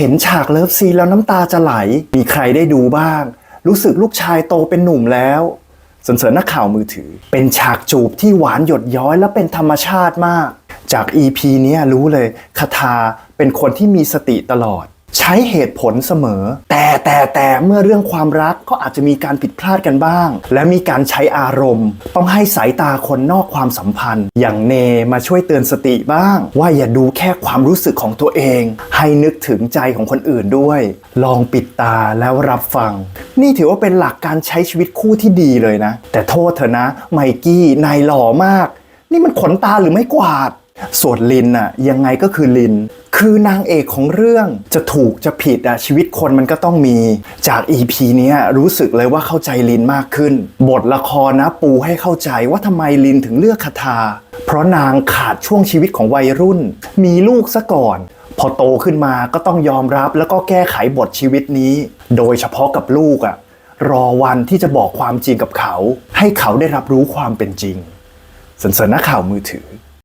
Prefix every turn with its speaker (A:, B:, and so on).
A: เห็นฉากเลิฟซีนแล้วน้ำตาจะไหล มีใครได้ดูบ้าง รู้สึกลูกชายโตเป็นหนุ่มแล้วสนเสริญนักข่าวมือถือ เป็นฉากจูบที่หวานหยดย้อยและเป็นธรรมชาติมาก จาก EP นี้รู้เลยคาทาเป็นคนที่มีสติตลอด ใช้เหตุผลเสมอ แต่แต่แต่เมื่อเรื่องความรักก็อาจจะมีการผิดพลาดกันบ้าง และมีการใช้อารมณ์ ต้องให้สายตาคนนอกความสัมพันธ์ อย่างเนมาช่วยเตือนสติบ้าง ว่าอย่าดูแค่ความรู้สึกของตัวเอง ให้นึกถึงใจของคนอื่นด้วย ลองปิดตาแล้วรับฟัง นี่ถือว่าเป็นหลักการใช้ชีวิตคู่ที่ดีเลยนะ แต่โทษเถอะนะ ไมกี้นายหล่อมาก นี่มันขนตาหรือไม่กวาดส่วนลินน่ะยังไงก็คือลิน คือนางเอกของเรื่องจะถูกจะผิดอะชีวิตคนมันก็ต้องมีจาก EP เนี้ยรู้สึกเลยว่าเข้าใจลินมากขึ้น บทละครนะปูให้เข้าใจว่าทำไมลินถึงเลือกคาทาเพราะนางขาดช่วงชีวิตของวัยรุ่น มีลูกซะก่อน พอโตขึ้นมาก็ต้องยอมรับแล้วก็แก้ไขบทชีวิตนี้ โดยเฉพาะกับลูกอะรอวันที่จะบอกความจริงกับเขา ให้เขาได้รับรู้ความเป็นจริงสนเสริญนักข่าวมือถือ